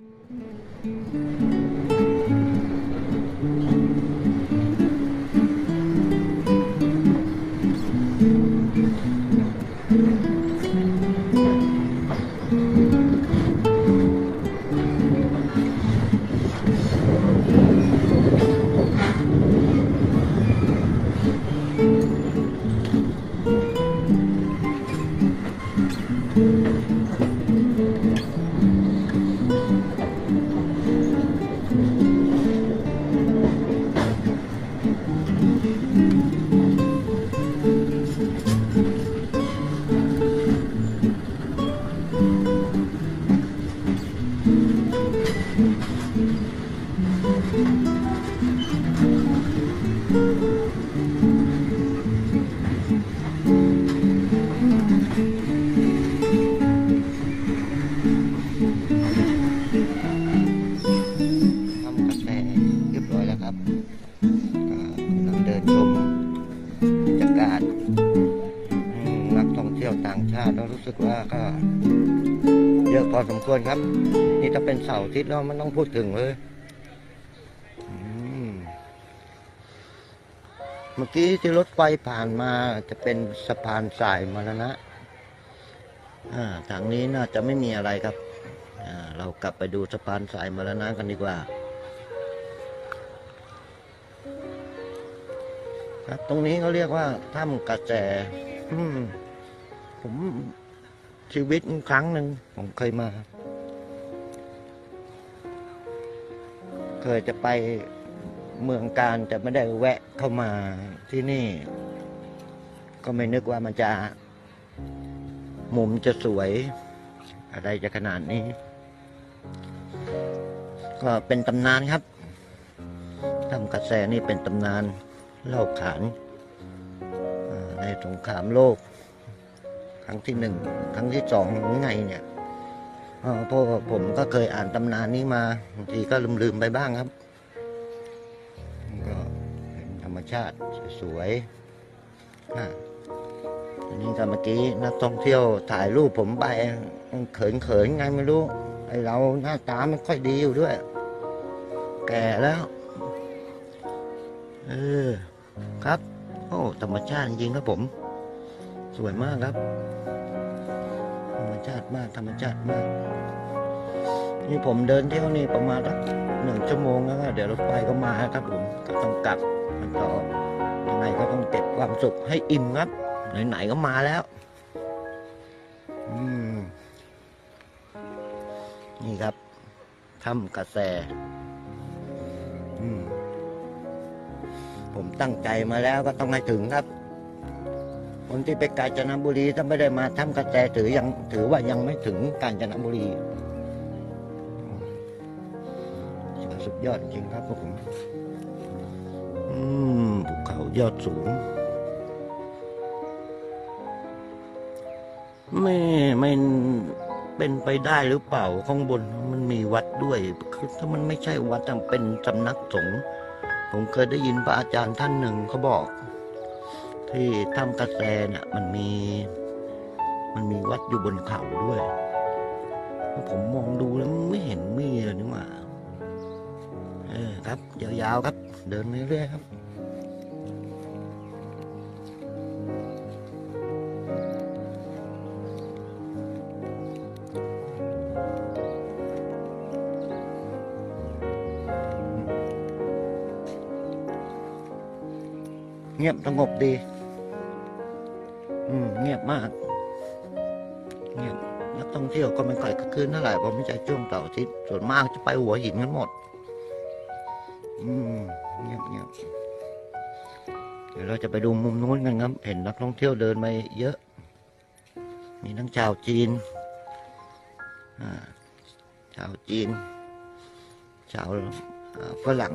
Mm-hmm. ต่างชาติเรารู้สึกว่าก็เยอะพอสมควรครับ นี่ถ้าเป็นเสาร์อาทิตย์เรามันต้องพูดถึงเลยเมื่อกี้ที่รถไฟผ่านมาจะเป็นสะพานสายมรณะอ่าทางนี้น่าจะไม่มีอะไรครับอ่าเรากลับไปดูสะพานสายมรณะกันดีกว่า ครับ ตรงนี้เขาเรียกว่าถ้ำกระแสอืม ผมชีวิตครั้งหนึ่งผมเคยมา เคยจะไปเมืองการแต่ไม่ได้แวะเข้ามาที่นี่ ก็ไม่นึกว่ามันจะ มุมจะสวย อะไรจะขนาดนี้ ก็เป็นตำนานครับทำกระแสนี่เป็นตำนานเล่าขานในสงครามโลก ครั้งที่หนึ่งครั้งที่สองหรือไงเนี่ยเพราะผมก็เคยอ่านตำนานนี้มาบางทีก็ลืมๆไปบ้างครับก็เป็นธรรมชาติสวยอันนี้ก็เมื่อกี้นักท่องเที่ยวถ่ายรูปผมไปเขินๆไงไม่รู้ ไอเราหน้าตาไม่ค่อยดีอยู่ด้วย แก่แล้วเออครับ โอ้ธรรมชาติจริงครับผม สวยมากครับ ธรรมชาติมากธรรมชาติมาก นี่ผมเดินเที่ยวนี่ประมาณสักหนึ่งชั่วโมงแล้วเดี๋ยวรถไฟก็มาครับผมก็ต้องกลับมันต่อยังไงก็ต้องเก็บความสุขให้อิ่มครับ ไหนๆก็มาแล้ว อืม นี่ครับถ้ำกระแสผมตั้งใจมาแล้วก็ต้องให้ถึงครับ คนที่ไปกาญจนบุรีถ้าไม่ได้มาถ้ำกระแสถือยังถือว่ายังไม่ถึงกาญจนบุรีสุดยอดจริงครับพวกผมอืมภูเขายอดสูงไม่ไม่เป็นไปได้หรือเปล่าข้างบนมันมีวัดด้วยคือถ้ามันไม่ใช่วัดอะเป็นสำนักสงฆ์ผมเคยได้ยินพระอาจารย์ท่านหนึ่งเขาบอก ที่ถ้ำกระแสเนี่ยมันมี มันมีวัดอยู่บนเขาด้วย ผมมองดูแล้วไม่เห็นมีเลยนี่หว่าเออครับยาวๆครับ เดินเรื่อยๆครับเงียบสงบดี ยบมากเงียบนักท่องเที่ยวก็ไม่ค่อยคึกคืนเท่าไหร่เพราะไม่ใช่ช่วงเสาร์อาทิตย์ส่วนมากจะไปหัวหินกันหมด อืมเงียบเงียบเดี๋ยวเราจะไปดูมุมนู้นกันครับ เห็นนักท่องเที่ยวเดินมาเยอะ มีทั้งชาวจีนชาวจีน ชาวฝรั่ง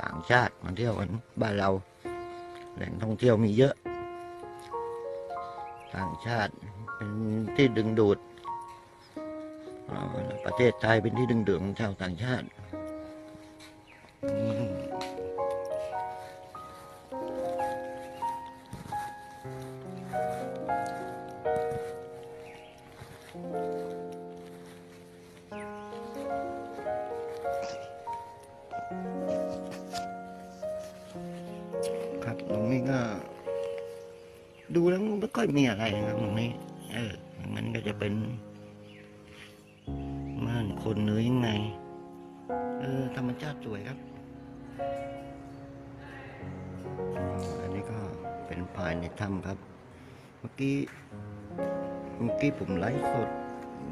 ต่างชาติมาเที่ยวกันบ้านเรา แหล่งท่องเที่ยวมีเยอะ ต่างชาติเป็นที่ดึงดูด ประเทศไทยเป็นที่ดึงดูดของชาวต่างชาติอืม ค่อยมีอะไรนะครับตรงนี้ เออมันก็จะเป็นม่านคนหรือยังไง เออ ธรรมชาติสวยครับ อันนี้ก็เป็นภายในถ้ำครับ เมื่อกี้ เมื่อกี้ผมไลฟ์สด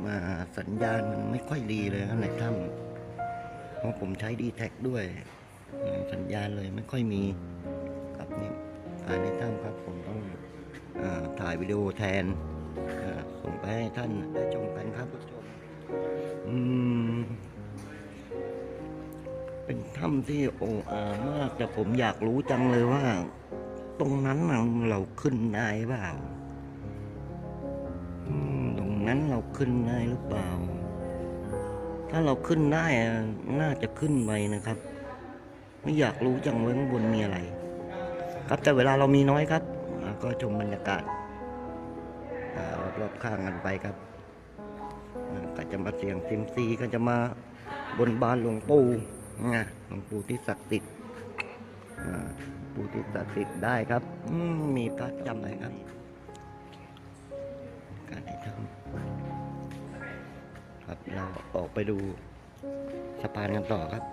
มาสัญญาณมันไม่ค่อยดีเลยครับในถ้ำเพราะผมใช้ดีแท็ด้วย สัญญาณเลยไม่ค่อยมี ครับนี่ภายในถ้ำครับผม ถ่ายวิดีโอแทนส่งไปให้ท่านได้ชมกันครับผู้ชมเป็นถ้ำที่โอ่อามาก แต่ผมอยากรู้จังเลยว่า ตรงนั้นเราขึ้นได้เปล่าตรงนั้นเราขึ้นได้หรือเปล่า ถ้าเราขึ้นได้น่าจะขึ้นไปนะครับ ไม่อยากรู้จังว่าข้างบนมีอะไร ครับแต่เวลาเรามีน้อยครับ ก็ชมบรรยากาศรอบๆข้างกันไปครับก็จะมาเสียงซิมซีก็จะมาบนบานหลวงปู่นะหลวงปู่ที่ศักดิ์สิทธิ์ปู่ที่ศักดิ์สิทธิ์ได้ครับมีพระจำเลยครับ การที่ทำครับเราออกไปดูสะพานกันต่อครับ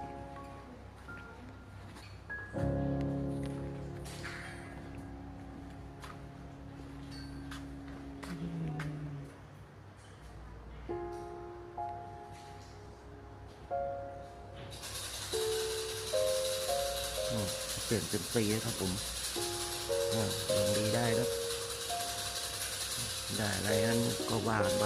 รีนะครับผมลองดีได้ครับ ได้อะไรนั้นก็ว่ากันไป